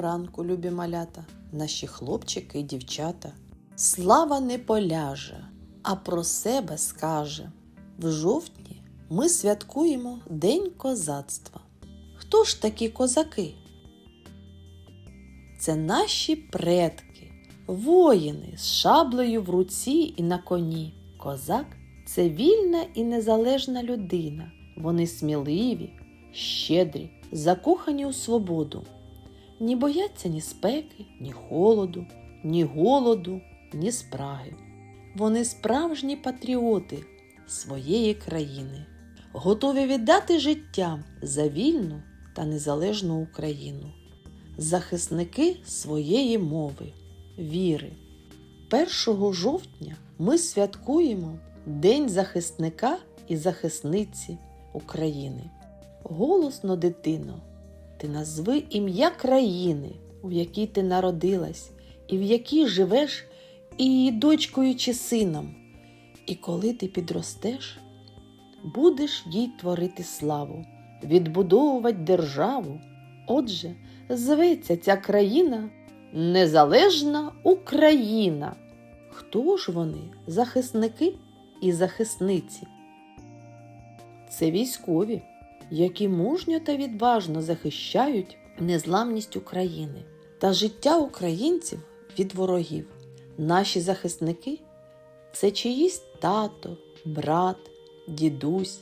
ранку, любі малята, наші хлопчики і дівчата. Слава не поляже, а про себе скаже. В жовтні ми святкуємо День козацтва. Хто ж такі козаки? Це наші предки, воїни з шаблею в руці і на коні. Козак це вільна і незалежна людина. Вони сміливі, щедрі, закохані у свободу. Ні бояться ні спеки, ні холоду, ні голоду, ні спраги. Вони справжні патріоти своєї країни, готові віддати життя за вільну та незалежну Україну, захисники своєї мови, віри. 1 жовтня ми святкуємо День захисника і захисниці України. Голосно, дитино, ти назви ім'я країни, у якій ти народилась, і в якій живеш і її дочкою чи сином. І коли ти підростеш, будеш їй творити славу, відбудовувати державу. Отже, зветься ця країна Незалежна Україна. Хто ж вони, захисники і захисниці? Це військові, які мужньо та відважно захищають незламність України та життя українців від ворогів. Наші захисники це чиїсь тато, брат, дідусь,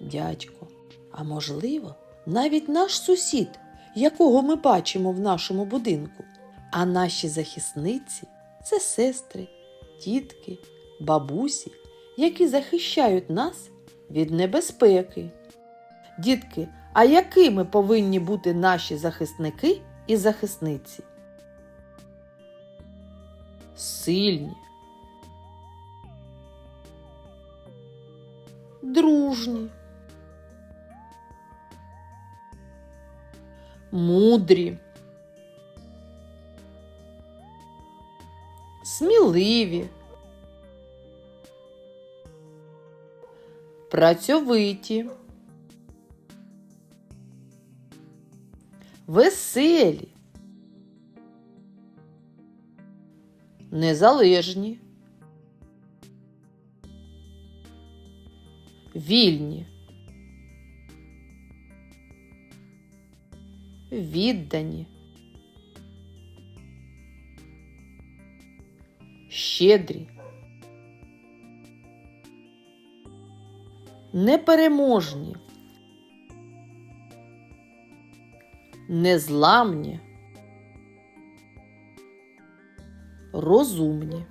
дядько, а можливо, навіть наш сусід, якого ми бачимо в нашому будинку. А наші захисниці це сестри, тітки, бабусі, які захищають нас від небезпеки. Дітки, а якими повинні бути наші захисники і захисниці? Сильні, дружні, мудрі, сміливі, працьовиті, веселі, незалежні, вільні, віддані, щедрі, непереможні, незламні, розумні.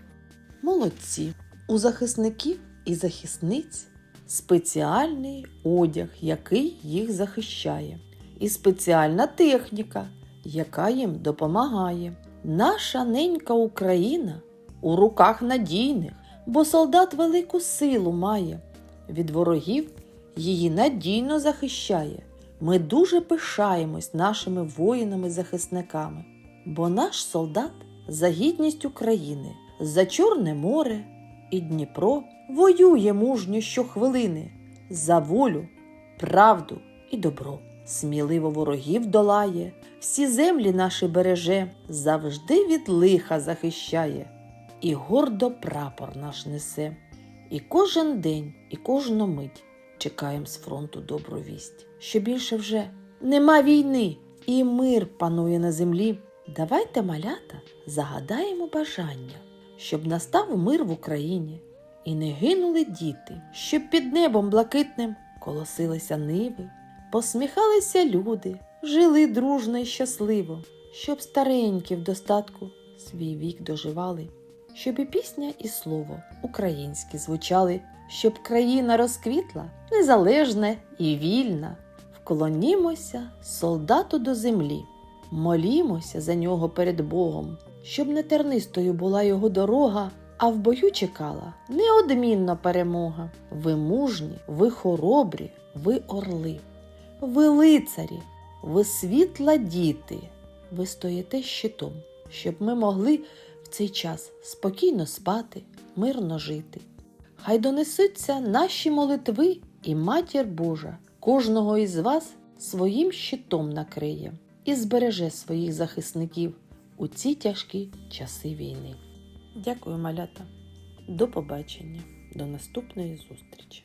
Молодці. У захисників і захисниць спеціальний одяг, який їх захищає, і спеціальна техніка, яка їм допомагає. Наша ненька Україна у руках надійних, бо солдат велику силу має. Від ворогів її надійно захищає. Ми дуже пишаємось нашими воїнами-захисниками, бо наш солдат за гідність України, за Чорне море і Дніпро воює мужньо щохвилини за волю, правду і добро. Сміливо ворогів долає, всі землі наші береже, завжди від лиха захищає, і гордо прапор наш несе. І кожен день, і кожну мить чекаємо з фронту добру вість, що більше вже нема війни, і мир панує на землі. Давайте, малята, загадаємо бажання, щоб настав мир в Україні, і не гинули діти, щоб під небом блакитним колосилися ниви, посміхалися люди, жили дружно і щасливо, щоб старенькі в достатку свій вік доживали, щоб і пісня, і слово українські звучали, щоб країна розквітла, незалежна і вільна. Вклонімося солдату до землі, молімося за нього перед Богом, щоб не тернистою була його дорога, а в бою чекала неодмінна перемога. Ви мужні, ви хоробрі, ви орли, ви лицарі, ви світла діти, ви стоїте щитом, щоб ми могли в цей час спокійно спати, мирно жити. Хай донесуться наші молитви і матір Божа кожного із вас своїм щитом накриє. і збереже своїх захисників у ці тяжкі часи війни. Дякую, малята. До побачення, до наступної зустрічі!